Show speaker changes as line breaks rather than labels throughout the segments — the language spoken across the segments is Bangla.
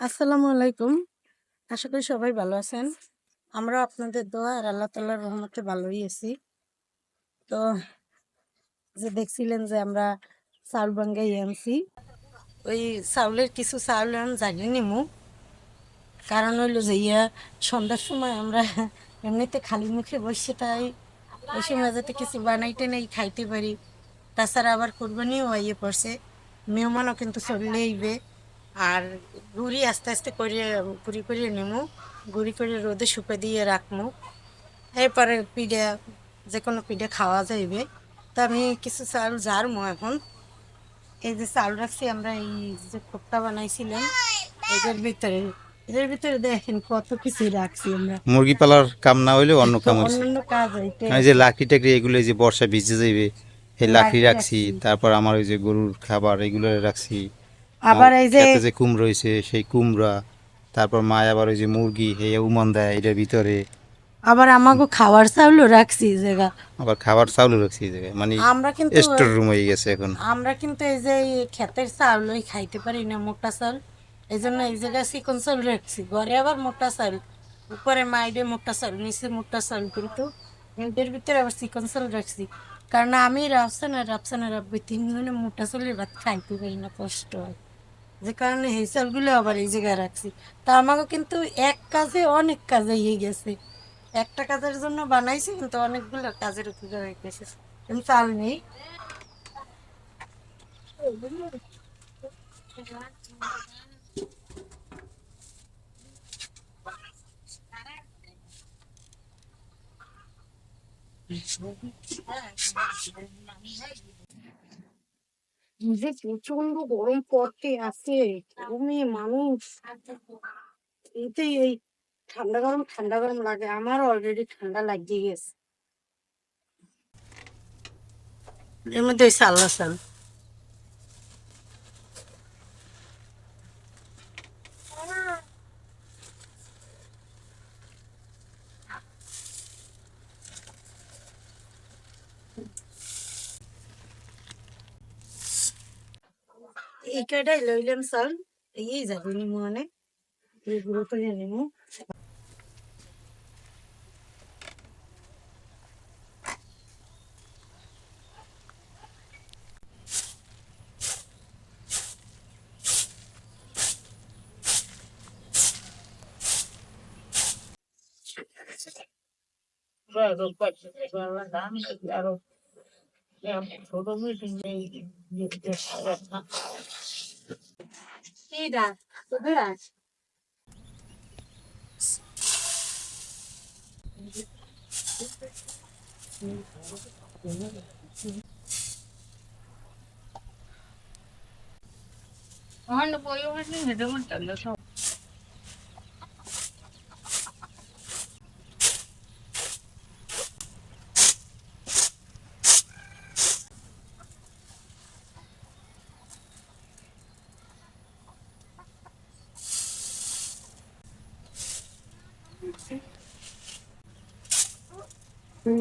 আসসালামু আলাইকুম। আশা করি সবাই ভালো আছেন। আমরা আপনাদের দোয়া আর আল্লাহ তাল্লাহর রহমতে ভালোই আছি। তো যে দেখছিলেন যে আমরা চাউল বাঙ্গাই আনছি, ওই চাউলের কিছু চাউল আমি জাগিয়ে নিমু। কারণ হইল যে ইয়া সন্ধ্যার সময় আমরা এমনিতে খালি মুখে বসে তাই ওই সময় যাতে কিছু বানাইতে নেই, খাইতে পারি। তাছাড়া আবার কোরবানিও আইয়ে পড়ছে। মেহমানও কিন্তু চললে আইবে। আর গুড়ি আস্তে আস্তে করে গুড়ি করে নেমু। গুড়ি করে রোদে শুকে দিয়ে রাখমু। এরপরে পিঠে যে কোনো পিঠে খাওয়া যাইবে। তো আমি কিছু চাল জারমু এখন। এই যে চাল রাখছি আমরা এই যে কোপ্তা বানাইছিলাম এদের ভিতরে। এদের ভিতরে দেখেন কত কিছু রাখছি আমরা।
মুরগি পালার কাম না হইলেও অন্য কাম
অন্যান্য কাজ হইতে
এই যে লাকড়ি টাকড়ি এগুলো যে বর্ষা ভিজে যাইবে। এই লাকড়ি রাখছি। তারপর আমার ওই যে গরুর খাবার এগুলো রাখছি।
আবার এই যে
যে কুমড়ো হয়েছে সেই কুমড়া তারপর মা আবার ওই যে মুরগি হে উমন দেয় এটার ভিতরে।
আবার আমাকে খাবার চাউলও রাখছি জায়গা।
আবার খাবার চাউলও রাখছি এই জায়গায়। মানে
আমরা কিন্তু
স্টোর রুম হয়ে গেছে এখন।
আমরা কিন্তু এই যে ক্ষেতের চাউল ওই খাইতে পারি না মোটা চাউল। এই জন্য এই জায়গায় চিকন চাউল রাখছি। ঘরে আবার মোটা চাউল। উপরে মাইডে মোটা চাউল নিচে মোটা চাউল কিন্তু। এদের ভিতরে আবার চিকন চাউল রাখছি। কারণ আমি রাফসান আর রাফসান আর রাব্বি তিনজনে মোটা চাউলের ভাত খাইতে পারি না, কষ্ট হয়। যে কারণে এই চাউলগুলো আবার এই জায়গায় রাখছি। তা আমাকে কিন্তু এক কাজে অনেক কাজে ইয়ে গেছে। একটা কাজের জন্য বানাইছি, কিন্তু অনেকগুলো কাজের উপরে হয়ে গেছে। কিন্তু চাল নেই। যে প্রচণ্ড গরম পড়তে আছে তুমি মানুষ। এতে এই ঠান্ডা গরম ঠান্ডা গরম লাগে। আমার অলরেডি ঠান্ডা লাগিয়ে গেছে। এর মধ্যে ওই সাল্লা সাল এই কয়টাই লইলাম চাল এই যাবে নিমু Ida, wyraź. Ano po yung kasi hindi mo tanda চাল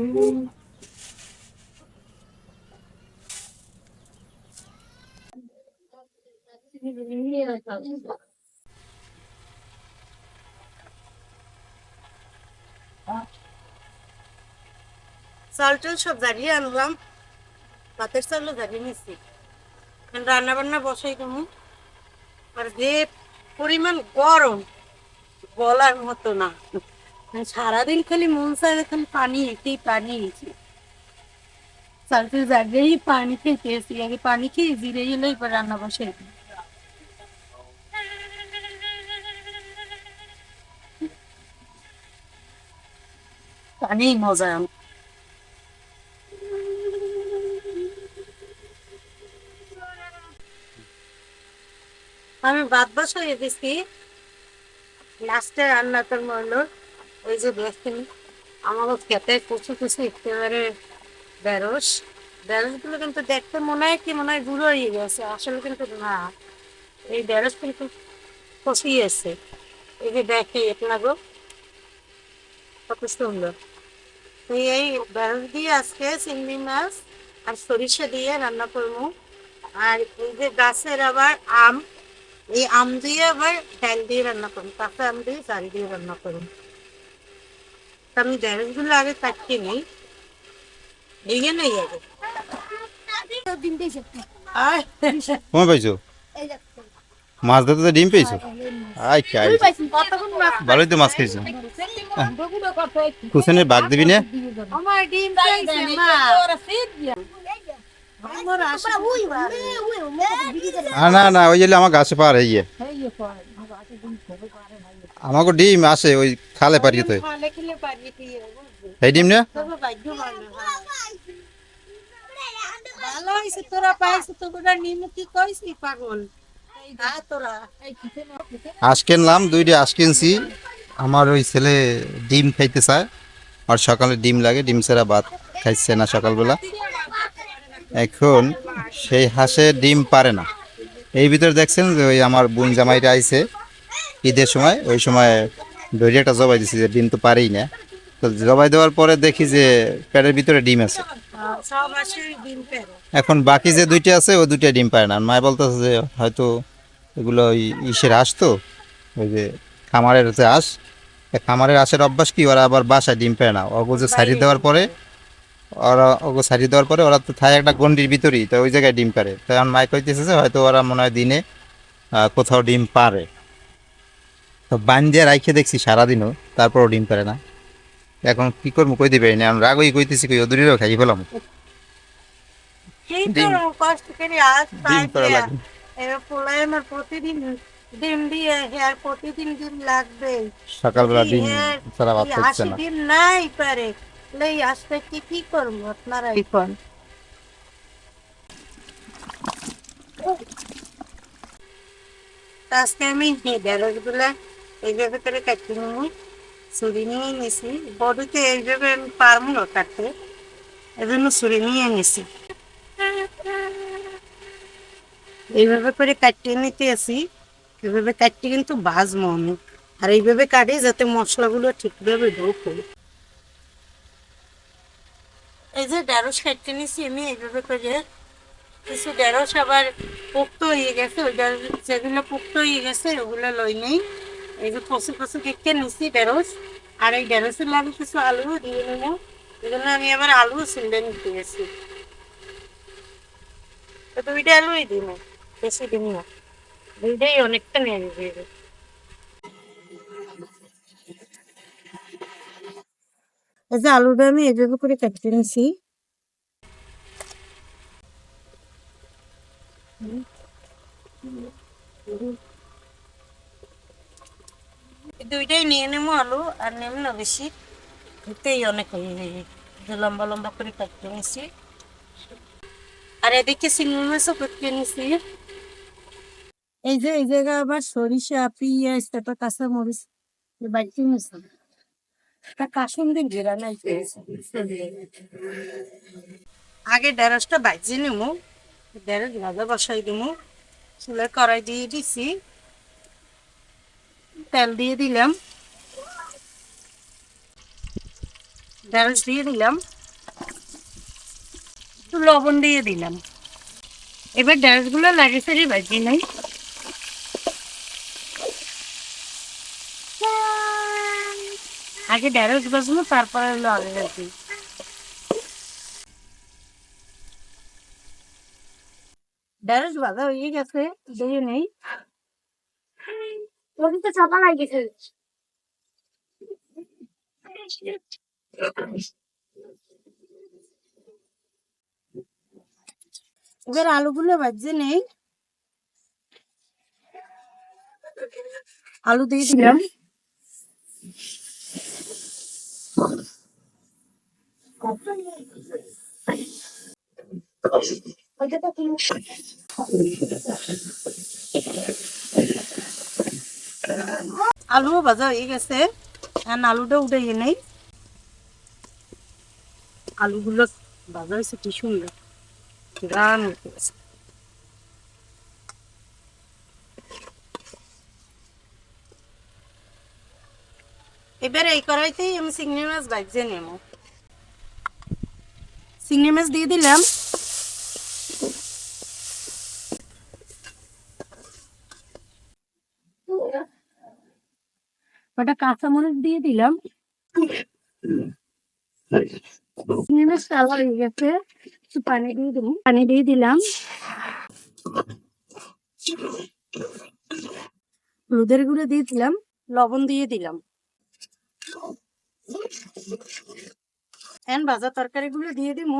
টাল সব জাগিয়ে আনলাম। ভাতের চালও জাগিয়ে নিচ্ছি রান্না বান্না বসাই তুমি আর যে পরিমাণ গরম বলার মতো না। সারাদিন খালি মন চায় খালি পানি এতেই পানি চালতে জাগিয়েই পানি খেতে এসি, আগে পানি খেয়ে জিরে এলো এবার রান্না দিই। পানি মজা। আমি ভাত বসাই দিছি লাস্টে রান্না তোর মরলো ওই যে দেখেন, আমার খেতে কচু কচু একেবারে বেরস। বেরসগুলো কিন্তু দেখতে মনে হয় কি, মনে হয় গুঁড়ো হয়ে গেছে, আসলে কিন্তু না। এই বেরস কিন্তু কষিয়েছে এই যে দেখে আপনাগো, কত সুন্দর। তো এই বেরস দিয়ে আজকে চিংড়ি মাছ আর সরিষা দিয়ে রান্না করব। আর এই যে গাছের আবার আম, এই আম দিয়ে আবার ডাল দিয়ে রান্না করুন কাঁচা আম দিয়ে চাল দিয়ে রান্না করুন তা আমি ঢেঁড়সগুলো আগে নিই। ভেঙে নেই আগে।
কমে পাইছো? মাছ ধরতে ডিম পেয়েছ? আই খাই ভালোই তো মাছ বাঘ দিবি না?
আমার ডিম পেয়েছে মা।
না না ওই জন্য আমার গাছে পার এই আমাকে ডিম আসে ওই খালে পারি তো
খালে খেলে পারিয়ে দিয়ে বুঝলি
এই ডিম না।
ভালো তোরা পাইছে নিমু কি কইছি পাগল?
আঁশ কিনলাম দুইটা আঁশ কিনছি। আমার ওই ছেলে ডিম খাইতে চায়। আর সকালে ডিম লাগে ডিম ছাড়া ভাত খাইছে না সকালবেলা। এখন সেই হাঁসে ডিম পারে না। এই ভিতরে দেখছেন যে ওই আমার বোন জামাইটা আইছে ঈদের সময়। ওই সময় ধরে জবাই দিছি যে ডিম তো পারেই না। তো জবাই দেওয়ার পরে দেখি যে পেটের ভিতরে ডিম আছে।
আসে
এখন বাকি যে দুইটা আছে ওই দুইটা ডিম পায় না। মায় বলতেছে যে হয়তো এগুলো ওই ইসের হাঁস তো ওই যে খামারের যে হাঁস খামারের হাঁসের অভ্যাস কি ওরা আবার বাসায় ডিম পায় না। ওগো যে সারিয়ে দেওয়ার পরে ওরা ওগো সারিয়ে দেওয়ার পরে ওরা তো থাকে একটা গন্ডির ভিতরেই তো ওই জায়গায় ডিম পারে। তো এখন মায় কইতেছে যে হয়তো ওরা মনে হয় দিনে কোথাও ডিম পারে। তো বান দিয়ে রাইখে দেখছি সারাদিনও তারপরও ডিম পারে না। এখন কি করব কইতে পারি না এখন রাগই কইতেছি কই ওদুরিরও খাই ফেলাম।
কি
ডিম-
কষ্ট করে আস
ডিম করা লাগে
এবার পোলাই আমার প্রতিদিন ডিম দিয়ে আর প্রতিদিন ডিম লাগবে।
সকালবেলা ডিম ছাড়া ভাত
আশি
খাচ্ছে না।
দিন নাই পারে। এই আসতে কি কি করব আপনারা এখন? আজকে আমি ঢেঁড়সগুলা এইভাবে করে কাটি নেব। ছুরি নিয়ে নিছি বডিতে এইভাবে আমি পারব না কাটতে এই জন্য ছুরি নিয়ে নিছি এইভাবে করে কাটিয়ে নিতে আসি এইভাবে কাটতে কিন্তু ভাজবো আমি। আর এইভাবে কাটি যাতে মশলাগুলো ঠিকভাবে ঢোকে এই যে ঢেঁড়স কাটতে নিছি আমি এইভাবে করে। কিছু ঢেঁড়স আবার পোক্ত হয়ে গেছে ওই যেগুলো পোক্ত হয়ে গেছে ওগুলো লই নেই। এই যে কচু কচু কেটে নিছি ঢেঁড়স আর এই ঢেঁড়সের লাগে কিছু আলু দিয়ে নেব। এই জন্য আমি আবার আলু সিলে নিতে গেছি। তো দুইটা আলুই দিন বেশি দিন না। দুইটাই অনেকটা নিয়ে যাবে এই যে। আলুটা আমি এভাবে করে কেটে নিছি। এই দুইটাই নিয়ে নেব আলু আর নেব না বেশি। এতেই অনেক লম্বা লম্বা করে কাটতে নিছি আর এদিকে চিংড়ি মাছও কেটে নিছি এই যে, এই জায়গায় আবার সরিষা, পেঁয়াজ, তারপর কাঁচা মরিচ বাড়তি নিছি তা কাসুন দিন জিরা নাই আগে ঢেঁড়সটা বাজিয়ে নেব। ঢেঁড়স ভাজা বসাই দেব। চুলে কড়াই দিয়ে দিছি। তেল দিয়ে দিলাম। ঢেঁড়স দিয়ে দিলাম। একটু লবণ দিয়ে দিলাম। এবার ঢেঁড়সগুলো লাগে সারি বাজিয়ে নাই। আগে ঢেঁড়স বাজবো তারপরে হলো আগে রাখি ঢেঁড়স ভাজা হয়ে গেছে দিয়ে নেই।
নদীতে চাপা লাগিয়েছে
এবার আলুগুলো ভাজছে নেই আলু দিয়ে দিলাম আলুও ভাজা হয়ে গেছে। এখন আলুটা উঠে নেই। আলুগুলো ভাজা হয়েছে, কি সুন্দর। গান এবার এই কড়াইতেই আমি চিংড়ি মাছ ভাজছে নেব। চিংড়ি মাছ দিয়ে দিলাম। ওটা কাঁচামরিচ দিয়ে দিলাম। চিংড়ি হয়ে গেছে। পানি দিয়ে দিলাম পানি দিয়ে দিলাম। হলুদের গুঁড়ো দিয়ে দিলাম। লবণ দিয়ে দিলাম। এখন ভাজা তরকারি গুলো দিয়ে দিব।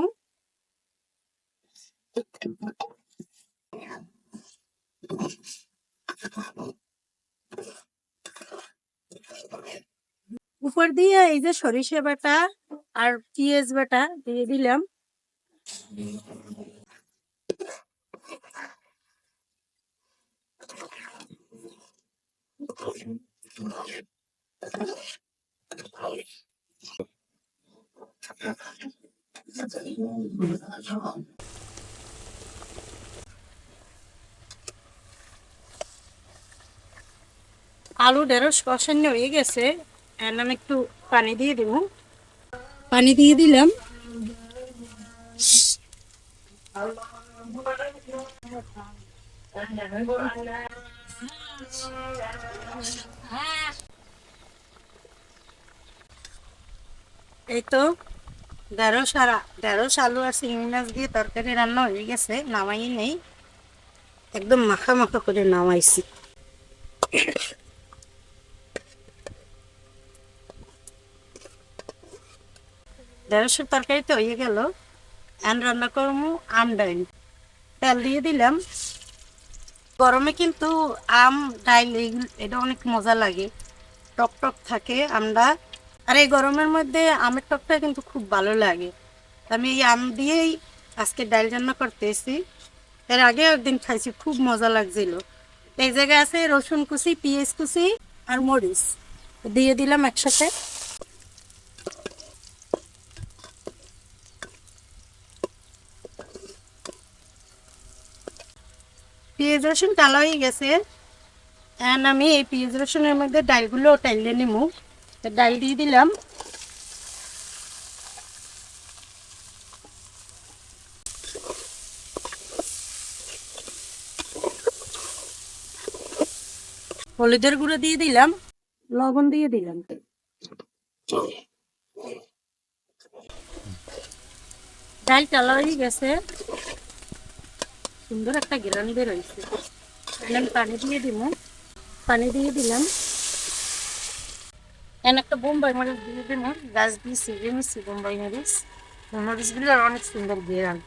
উপর দিয়ে এই যে সরিষা বাটা আর পেঁয়াজ বাটা দিয়ে দিলাম। আলু ঢেঁড়স কষানো হয়ে গেছে। এখন আমি একটু পানি দিয়ে দেব। পানি দিয়ে দিলাম। এই তো ঢেঁড়স আর ঢেঁড়স আলু আর চিংড়ি মাছ দিয়ে তরকারি রান্না হয়ে গেছে। নামাই নেই। একদম মাখা মাখা করে নামাইছি। ঢেঁড়সের তরকারিতে হয়ে গেল। এখন রান্না করব আম ডাইল। তেল দিয়ে দিলাম। গরমে কিন্তু আম, ডাইল এটা অনেক মজা লাগে। টক টক থাকে আমটা। আর এই গরমের মধ্যে আমের টকটা কিন্তু খুব ভালো লাগে। আমি এই আম দিয়েই আজকে ডাইল রান্না করতে করতেছি এর আগে একদিন খাইছি, খুব মজা লাগছিল। এই জায়গায় আছে রসুন কুচি, পেঁয়াজ কুচি আর মরিচ। দিয়ে দিলাম একসাথে। পেঁয়াজ রসুন টালা হয়ে গেছে। এখন আমি এই পেঁয়াজ রসুনের মধ্যে ডালগুলো টাইলে তো ডাল দিয়ে দিলাম। হলুদের গুঁড়ো দিয়ে দিলাম। লবণ দিয়ে দিলাম। ডাল টালা হয়ে গেছে। সুন্দর একটা গ্রান বের হয়েছে। এখন পানি দিয়ে দিব। পানি দিয়ে দিলাম। এখন একটা বোম্বাই মরিচ দিয়ে দিলাম। গাছ দিয়ে সিজে মিশি বোম্বাই মরিচ। মরিচগুলো অনেক সুন্দর গ্রান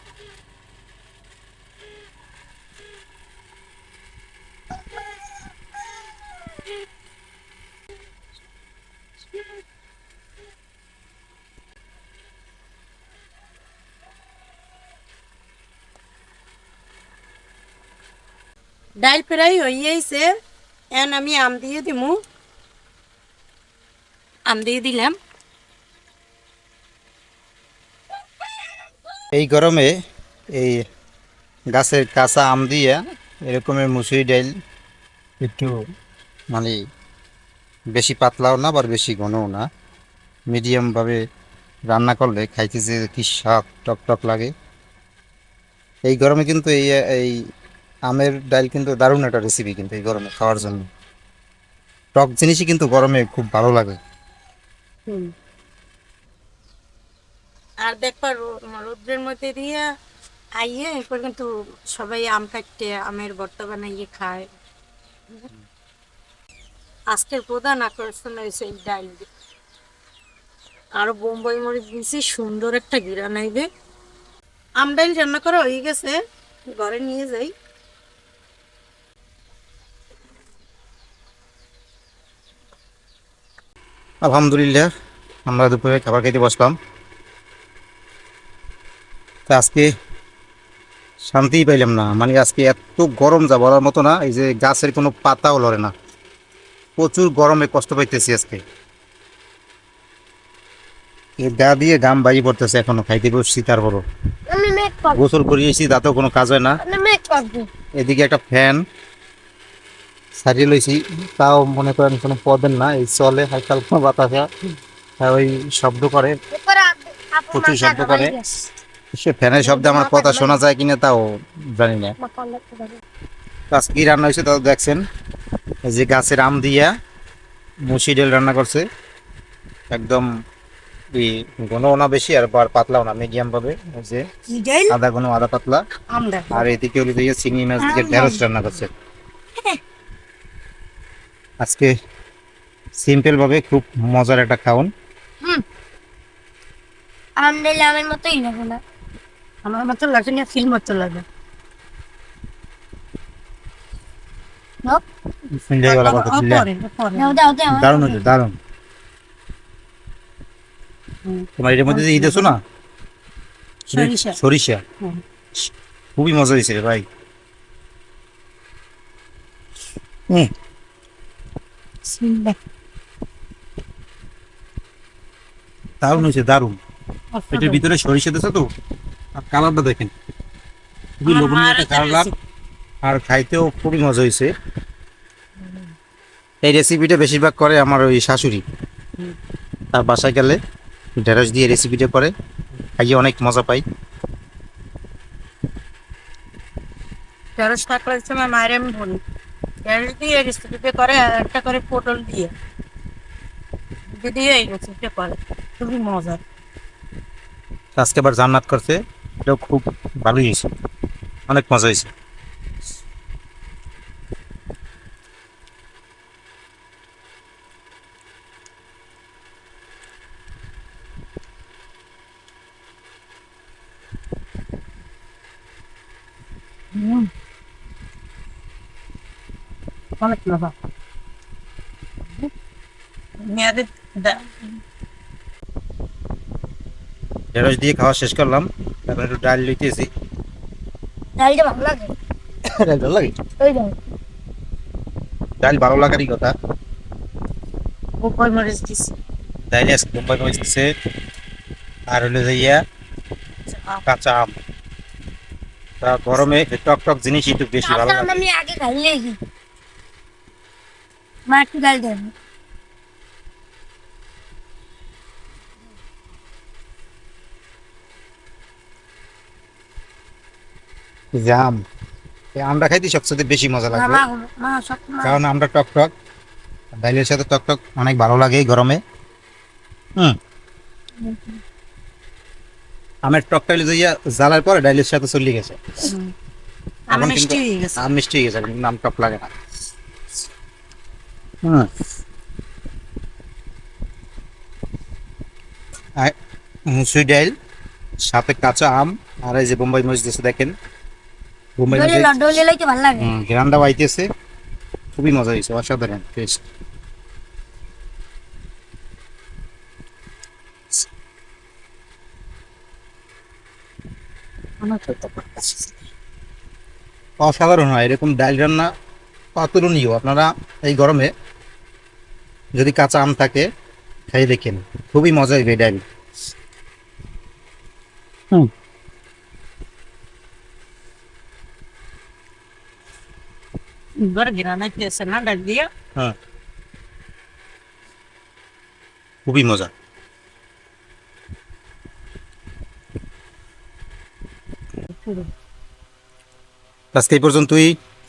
ডাল ফ্রাই হয়ে গেছে এখন আমি আম দিয়ে দিমু আম দিয়ে দিলাম
এই গরমে এই গাছের কাঁচা আম দিয়ে এরকমের মুসুরি ডাইল একটু মানে বেশি পাতলাও না, আবার বেশি ঘনও না। মিডিয়ামভাবে রান্না করলে খাইতে যে কি শাক টক টক লাগে। এই গরমে কিন্তু এই এই আমের ডাল কিন্তু দারুণ একটা রেসিপি কিন্তু এই গরমে খাওয়ার জন্য। টক জিনিসই কিন্তু গরমে খুব ভালো লাগে।
আর দেখবা রৌদ্রের মধ্যে দিয়ে আইয়ে এরপর কিন্তু সবাই আম কাটতে, আমের ভর্তা বানাইয়ে খায়। আজকের প্রধান আকর্ষণ হয়েছে এই ডাল আর বোম্বাই মরিচ দিয়েছি সুন্দর একটা গিরা নাইবে। আম ডাল রান্না করা হয়ে গেছে, ঘরে নিয়ে যাই।
আলহামদুলিল্লাহ আমরা দুপুরে খাবার খেতে বসলাম। তা আজকে শান্তিই পাইলাম না। মানে আজকে এত গরম যা বলার মতো না এই যে গাছের কোনো পাতাও লড়ে না। প্রচুর গরমে কষ্ট পাইতেছি আজকে। এই গা দিয়ে গাম বাইয়ে পড়তেছে এখনও খাইতে বসছি তারপরও। গোসল করিয়েছি তাতেও কোনো কাজ হয় না। এদিকে একটা ফ্যান। সারিয়ে লইছি। তাও মনে করেন কোনো পদের না এই চলে হালকা হালকা বাতাসা হ্যাঁ, ওই শব্দ করে। প্রচুর শব্দ করে। সে ফ্যানের শব্দে আমার কথা শোনা যায় কিনা তাও জানি না। আজকে কি রান্না হয়েছে তাও দেখছেন? এই যে গাছের আম দিয়া মুসি ডাল রান্না করছে। একদম ঘনও না বেশি আর বার পাতলাও না মিডিয়াম ভাবে। যে আদা ঘন আদা পাতলা। আর এদিকে হলো চিংড়ি মাছ দিয়ে ঢেঁড়স রান্না করছে। আজকে সিম্পল ভাবে খুব মজার একটা খাওন।
আমাদের লামের মতোই লাগো না।
আমার মতো লাগে না ফিল মতো লাগে
দারুণ দারুণ। তোমার এটার মধ্যে ই দিছো না?
সরিষা।
খুবই মজা হয়েছে ভাই। হুম। দারুণ হয়েছে দারুণ। এটার ভিতরে সরিষা তো? আর কালারটা দেখেন। খুবই লোভনীয় একটা কালার। আর খাইতেও খুবই মজা হয়েছে। এই রেসিপিটা বেশিরভাগ করে আমার ওই শাশুড়ি। তার বাসায় গেলে ঢেঁড়স দিয়ে রেসিপিটা করে। খাইয়ে অনেক মজা পাই।
ঢেঁড়স থাকলে মায়ের আমি বলি ঢেঁড়স গেছে রেসিপিতে করে, একটা করে পটল দিয়ে। দিয়ে দিয়ে এই রেসিপিটা করে। খুবই মজার
আজকে আবার জান্নাত করছে, এটাও খুব ভালোই হয়েছে। অনেক মজা হয়েছে
হুম। মেয়াদের দা-
ঢেঁড়স দিয়ে খাওয়া শেষ করলাম। এখন একটু ডাল লইতেছি।
ডালটা ভালো লাগে।
ডাল ভালো লাগে?
ওই দাও
ডাল ভালো লাগারই কথা।
ও কই মরিচ দিছি।
ডাইলে আজকে বোম্বাই মরিচ দিছে। আর হলো যাইয়া কাঁচা আম। তা গরমে টক টক জিনিস একটু বেশি ভালো লাগে।
আমি আগে খাই লেগি মা একটু দেন
আমটা খাইতে সবচেয়ে বেশি মজা
মা
কারণ আমরা টক টক। ডাইলের সাথে টক টক অনেক ভালো লাগে গরমে। হুম। আমের টক টাইলে যাইয়া জ্বালার পরে ডাইলের সাথে চলে গেছে।
আমি মিষ্টি হয়ে গেছে।
আম মিষ্টি হয়ে গেছে আম টক লাগে না। আর মুসুরি ডাইল সাথে কাঁচা আম আর এই যে বোম্বাই মরিচ দিয়েছে দেখেন। বোম্বাই
ডলে
মরিচ
ডলে
বাইতেছে। খুবই মজা হয়েছে অসাধারণ টেস্ট অসাধারণ হয় এরকম ডাল রান্না অতুলনীয় আপনারা এই গরমে যদি কাঁচা আম থাকে খাই দেখেন। খুবই মজা হইবে
ডাল দিয়ে?
হ্যাঁ। খুবই মজা। আজকে এই পর্যন্তই।